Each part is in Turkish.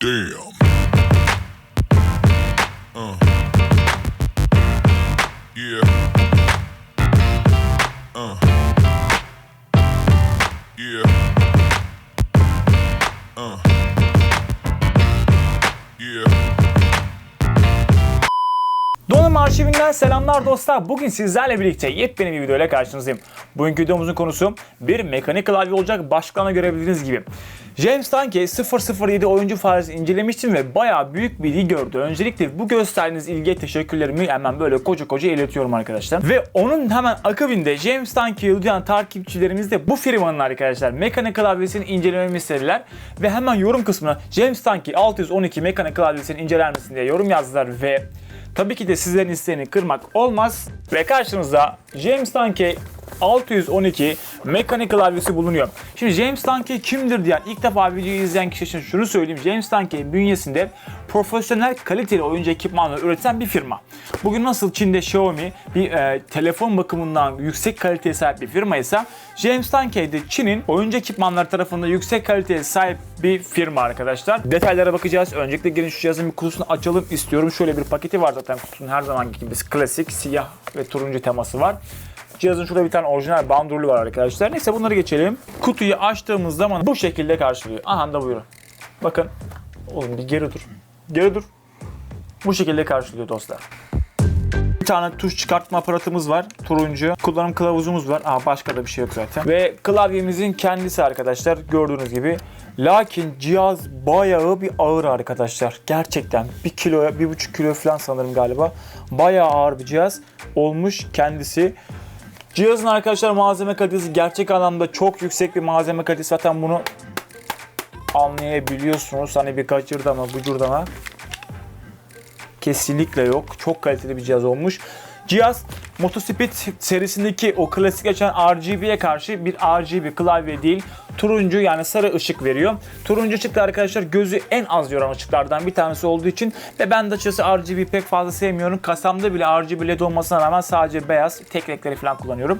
Damn. Uh. Yeah. Donanım arşivinden selamlar dostlar. Bugün sizlerle birlikte yepyeni bir videoyla karşınızdayım. Bugünkü videomuzun konusu bir mekanik klavye olacak başlıklarına görebildiğiniz gibi. James Tanke 007 oyuncu faresi incelemiştim ve bayağı büyük bir ilgi gördü. Öncelikle bu gösterdiğiniz ilgiye teşekkürlerimi hemen böyle koca koca iletiyorum arkadaşlar. Ve onun hemen akabinde James Tanke'yi duyan takipçilerimiz de bu firmanın arkadaşlar mekanik klavyesini incelememi istediler. Ve hemen yorum kısmına James Tanke 612 mekanik klavyesini inceler misin diye yorum yazdılar ve Tabii ki de sizlerin isteğini kırmak olmaz. Ve karşınızda James Tanke 612 mekanik klavyesi bulunuyor. Şimdi James Tanke kimdir diyen ilk defa videoyu izleyen kişi için şunu söyleyeyim. James Tanke bünyesinde profesyonel kaliteli oyuncu ekipmanları üreten bir firma. Bugün nasıl Çin'de Xiaomi bir e, telefon bakımından yüksek kaliteye sahip bir firma ise James Tanke de Çin'in oyuncu ekipmanları tarafında yüksek kaliteye sahip bir firma arkadaşlar. Detaylara bakacağız. Öncelikle gelin şu cihazın bir kutusunu açalım istiyorum. Şöyle bir paketi var zaten kutunun her zamanki gibi klasik siyah ve turuncu teması var. Cihazın şurada bir tane orijinal bandrolü var arkadaşlar. Neyse bunları geçelim. Kutuyu açtığımız zaman bu şekilde karşılıyor. Aha da buyurun. Bakın. Oğlum bir geri dur. Geri dur. Bu şekilde karşılıyor dostlar. Bir tane tuş çıkartma aparatımız var. Turuncu. Kullanım kılavuzumuz var. Aa başka da bir şey yok zaten. Ve klavyemizin kendisi arkadaşlar gördüğünüz gibi. Lakin cihaz bayağı bir ağır arkadaşlar. Gerçekten 1 kiloya 1,5 kilo falan sanırım galiba. Bayağı ağır bir cihaz olmuş kendisi. Cihazın arkadaşlar malzeme kalitesi gerçek anlamda çok yüksek bir malzeme kalitesi. Zaten bunu anlayabiliyorsunuz. Hani bir kaçırdama, bucurdama kesinlikle yok. Çok kaliteli bir cihaz olmuş. Cihaz Motospeed serisindeki o klasik geçen RGB'ye karşı bir RGB klavye değil. Turuncu yani sarı ışık veriyor. Turuncu ışık da arkadaşlar gözü en az yoran ışıklardan bir tanesi olduğu için ve ben de açıkçası RGB pek fazla sevmiyorum. Kasamda bile RGB led olmasına rağmen sadece beyaz tek renkleri falan kullanıyorum.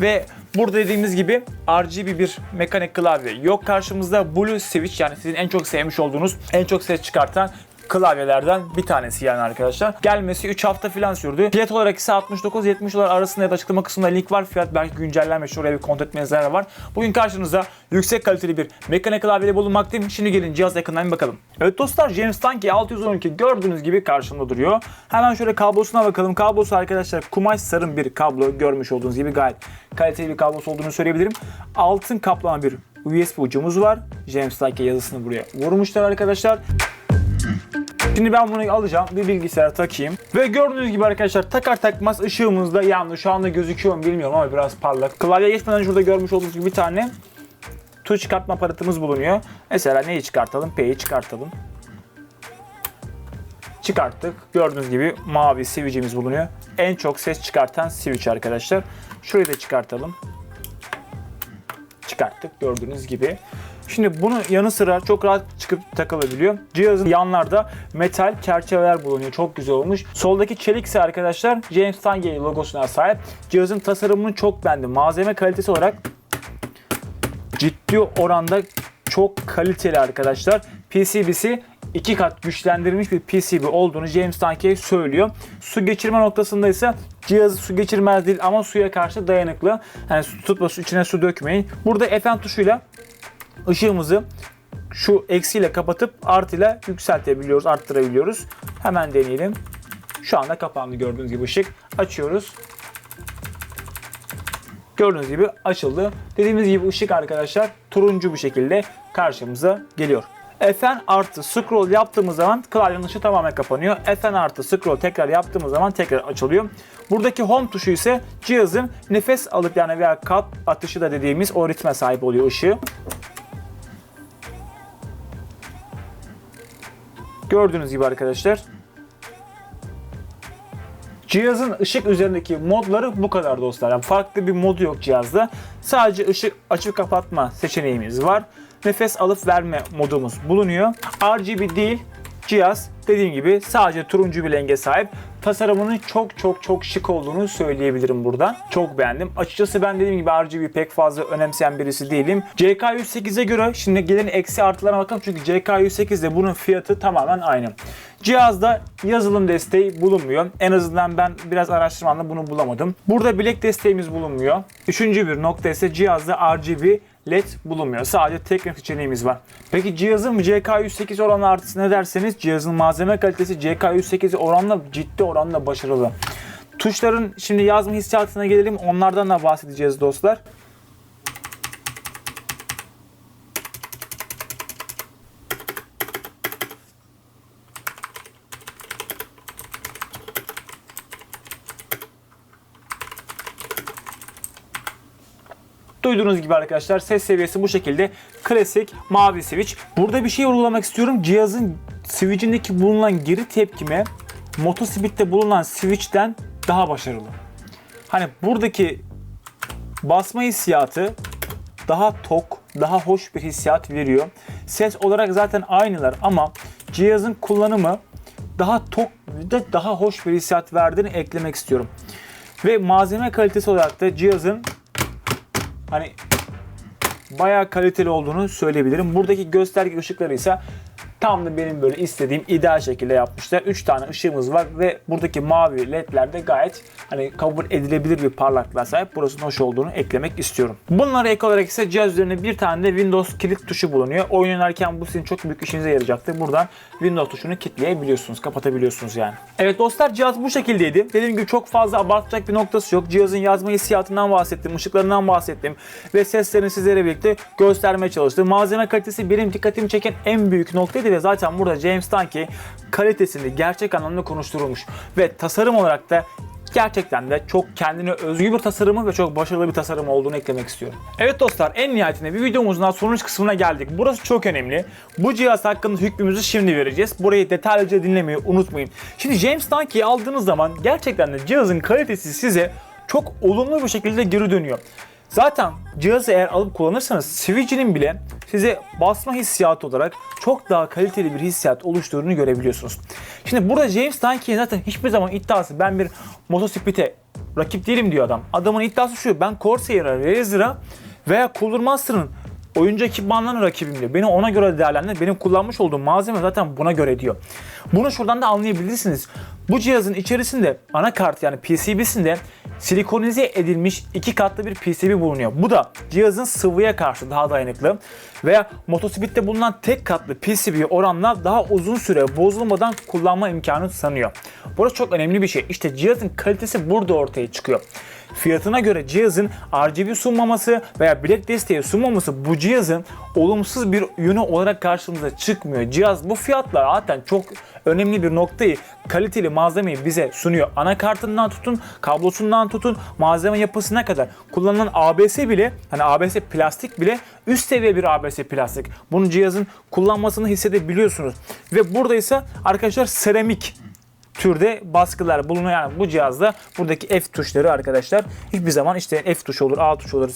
Ve burada dediğimiz gibi RGB bir mekanik klavye yok karşımızda. Blue Switch yani sizin en çok sevmiş olduğunuz, en çok ses çıkartan klavyelerden bir tanesi yani arkadaşlar. Gelmesi 3 hafta falan sürdü. Fiyat olarak ise 69-70 dolar arasında ya da açıklama kısmında link var. Fiyat belki güncellenmiş. Oraya bir kontrol etmeniz yarar var. Bugün karşınızda yüksek kaliteli bir mekanik klavyeyle bulunmaktayım. Şimdi gelin cihaz yakından bir bakalım. Evet dostlar James Tanke 612 gördüğünüz gibi karşımda duruyor. Hemen şöyle kablosuna bakalım. Kablosu arkadaşlar kumaş sarım bir kablo görmüş olduğunuz gibi gayet kaliteli bir kablosu olduğunu söyleyebilirim. Altın kaplama bir USB ucumuz var. James Tanke yazısını buraya vurmuşlar arkadaşlar. Şimdi ben bunu alacağım, bir bilgisayara takayım. Ve gördüğünüz gibi arkadaşlar takar takmaz ışığımızda yandı. Şu anda gözüküyor mu bilmiyorum ama biraz parlak. Klavye geçmeden şurada görmüş olduğunuz gibi bir tane tuş çıkartma aparatımız bulunuyor. Mesela neyi çıkartalım? P'yi çıkartalım. Çıkarttık. Gördüğünüz gibi mavi switch'imiz bulunuyor. En çok ses çıkartan switch arkadaşlar. Şurayı da çıkartalım. Çıkarttık gördüğünüz gibi. Şimdi bunun yanı sıra çok rahat çıkıp takılabiliyor. Cihazın yanlarda metal çerçeveler bulunuyor. Çok güzel olmuş. Soldaki çelik ise arkadaşlar James Tange logosuna sahip. Cihazın tasarımını çok beğendim. Malzeme kalitesi olarak ciddi oranda çok kaliteli arkadaşlar. PCB'si iki kat güçlendirilmiş bir PCB olduğunu James Tanke söylüyor. Su geçirme noktasında ise cihazı su geçirmez değil ama suya karşı dayanıklı. Yani su tutma su içine su dökmeyin. Burada Fn tuşuyla ışığımızı şu eksiyle kapatıp artıyla yükseltebiliyoruz, arttırabiliyoruz. Hemen deneyelim. Şu anda kapandı gördüğünüz gibi ışık. Açıyoruz. Gördüğünüz gibi açıldı. Dediğimiz gibi ışık arkadaşlar turuncu bir şekilde karşımıza geliyor. Fn artı scroll yaptığımız zaman klavyenin ışığı tamamen kapanıyor. Fn artı scroll tekrar yaptığımız zaman tekrar açılıyor. Buradaki home tuşu ise cihazın nefes alıp yani veya kalp atışı da dediğimiz o ritme sahip oluyor ışığı. Gördüğünüz gibi arkadaşlar. Cihazın ışık üzerindeki modları bu kadar dostlar. Yani farklı bir modu yok cihazda. Sadece ışık açıp kapatma seçeneğimiz var. Nefes alıp verme modumuz bulunuyor. RGB değil cihaz dediğim gibi sadece turuncu bir renge sahip. tasarımının çok çok çok şık olduğunu söyleyebilirim buradan. Çok beğendim. Açıkçası ben dediğim gibi RGB pek fazla önemseyen birisi değilim. CK108'e göre şimdi gelen eksi artılarına bakalım çünkü CK108'de bunun fiyatı tamamen aynı. Cihazda yazılım desteği bulunmuyor. En azından ben biraz araştırmamda bunu bulamadım. Burada bilek desteğimiz bulunmuyor. Üçüncü bir nokta ise cihazda RGB LED bulunmuyor. Sadece teknik seçeneğimiz var. Peki cihazın CK108 oranı artısı ne derseniz cihazın malzeme kalitesi CK108 oranla ciddi oranla başarılı. Tuşların şimdi yazma hissiyatına gelelim. Onlardan da bahsedeceğiz dostlar. Duyduğunuz gibi arkadaşlar ses seviyesi bu şekilde. Klasik mavi switch. Burada bir şey vurgulamak istiyorum. Cihazın switch'indeki bulunan geri tepkime motosipitte bulunan switch'ten daha başarılı. Hani buradaki basma hissiyatı daha tok, daha hoş bir hissiyat veriyor. Ses olarak zaten aynılar ama cihazın kullanımı daha tok ve daha hoş bir hissiyat verdiğini eklemek istiyorum. Ve malzeme kalitesi olarak da cihazın hani bayağı kaliteli olduğunu söyleyebilirim. Buradaki gösterge ışıkları ise tam da benim böyle istediğim ideal şekilde yapmışlar. 3 tane ışığımız var ve buradaki mavi ledler de gayet hani kabul edilebilir bir parlaklığa sahip. Burasının hoş olduğunu eklemek istiyorum. Bunlara ek olarak ise cihaz üzerinde bir tane de Windows kilit tuşu bulunuyor. Oyun bu sizin çok büyük işinize yarayacaktır. Buradan Windows tuşunu kilitleyebiliyorsunuz, kapatabiliyorsunuz yani. Evet dostlar cihaz bu şekildeydi. Dediğim gibi çok fazla abartacak bir noktası yok. Cihazın yazma hissiyatından bahsettim, ışıklarından bahsettim ve seslerini sizlere birlikte göstermeye çalıştım. Malzeme kalitesi benim dikkatimi çeken en büyük noktaydı ve zaten burada James Dunkey kalitesini gerçek anlamda konuşturulmuş ve tasarım olarak da gerçekten de çok kendine özgü bir tasarımı ve çok başarılı bir tasarım olduğunu eklemek istiyorum. Evet dostlar en nihayetinde bir videomuzun daha sonuç kısmına geldik. Burası çok önemli. Bu cihaz hakkında hükmümüzü şimdi vereceğiz. Burayı detaylıca dinlemeyi unutmayın. Şimdi James Dunkey'i aldığınız zaman gerçekten de cihazın kalitesi size çok olumlu bir şekilde geri dönüyor. Zaten cihazı eğer alıp kullanırsanız switch'inin bile size basma hissiyatı olarak çok daha kaliteli bir hissiyat oluşturduğunu görebiliyorsunuz. Şimdi burada James Dunkey'in zaten hiçbir zaman iddiası ben bir motosiklete rakip değilim diyor adam. Adamın iddiası şu ben Corsair'a, Razer'a veya Cooler Master'ın oyuncu ekipmanlarının rakibim diyor. Beni ona göre değerlendir. Benim kullanmış olduğum malzeme zaten buna göre diyor. Bunu şuradan da anlayabilirsiniz. Bu cihazın içerisinde anakart yani PCB'sinde silikonize edilmiş iki katlı bir PCB bulunuyor. Bu da cihazın sıvıya karşı daha dayanıklı veya motosiklette bulunan tek katlı PCB oranla daha uzun süre bozulmadan kullanma imkanı sanıyor. Burası çok önemli bir şey. İşte cihazın kalitesi burada ortaya çıkıyor. Fiyatına göre cihazın RGB sunmaması veya bilek desteği sunmaması bu cihazın olumsuz bir yönü olarak karşımıza çıkmıyor. Cihaz bu fiyatla zaten çok önemli bir noktayı kaliteli malzemeyi bize sunuyor. Anakartından tutun, kablosundan tutun, malzeme yapısına kadar kullanılan ABS bile hani ABS plastik bile üst seviye bir ABS plastik. Bunu cihazın kullanmasını hissedebiliyorsunuz. Ve burada ise arkadaşlar seramik türde baskılar bulunuyor. Yani bu cihazda buradaki F tuşları arkadaşlar hiçbir zaman işte F tuşu olur, A tuşu olur,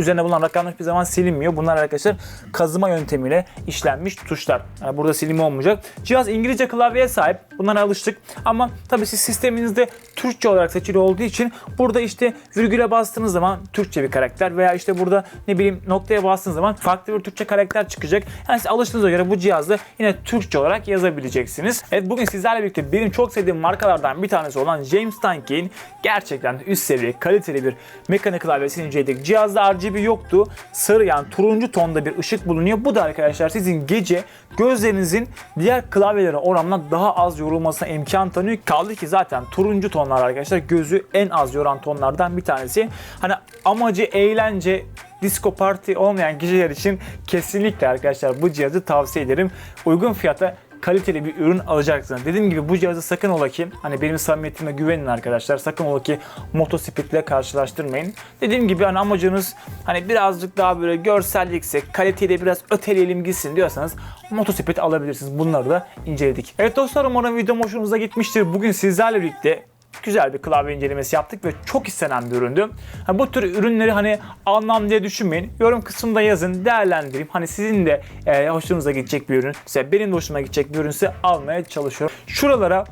üzerine bulunan rakamlar hiçbir zaman silinmiyor. Bunlar arkadaşlar kazıma yöntemiyle işlenmiş tuşlar. Yani burada silimi olmayacak. Cihaz İngilizce klavyeye sahip. Bunlara alıştık. Ama tabii siz sisteminizde Türkçe olarak seçili olduğu için burada işte virgüle bastığınız zaman Türkçe bir karakter veya işte burada ne bileyim noktaya bastığınız zaman farklı bir Türkçe karakter çıkacak. Yani siz alıştığınıza göre bu cihazda yine Türkçe olarak yazabileceksiniz. Evet bugün sizlerle birlikte benim çok sevdiğim markalardan bir tanesi olan James Dunkey'in gerçekten üst seviye kaliteli bir mekanik klavyesini inceledik. Cihazda RGB yoktu. Sarı yani turuncu tonda bir ışık bulunuyor. Bu da arkadaşlar sizin gece gözlerinizin diğer klavyelere oranla daha az yorulmasına imkan tanıyor. Kaldı ki zaten turuncu tonlar arkadaşlar gözü en az yoran tonlardan bir tanesi. Hani amacı eğlence disco parti olmayan kişiler için kesinlikle arkadaşlar bu cihazı tavsiye ederim. Uygun fiyata kaliteli bir ürün alacaksınız. Dediğim gibi bu cihazı sakın ola ki hani benim samimiyetime güvenin arkadaşlar. Sakın ola ki motosipitle karşılaştırmayın. Dediğim gibi hani amacınız hani birazcık daha böyle görsellikse kaliteyi de biraz öteleyelim gitsin diyorsanız motosiklet alabilirsiniz. Bunları da inceledik. Evet dostlar umarım videom hoşunuza gitmiştir. Bugün sizlerle birlikte güzel bir klavye incelemesi yaptık ve çok istenen bir üründü. Ha, bu tür ürünleri hani almam diye düşünmeyin. Yorum kısmında yazın, değerlendireyim. Hani sizin de e, hoşunuza gidecek bir ürün, ise benim de hoşuma gidecek bir ürünse almaya çalışıyorum. Şuralara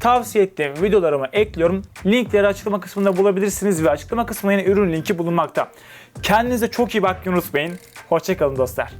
tavsiye ettiğim videolarımı ekliyorum. Linkleri açıklama kısmında bulabilirsiniz ve açıklama kısmında yine ürün linki bulunmakta. Kendinize çok iyi bakmayı unutmayın. Hoşçakalın dostlar.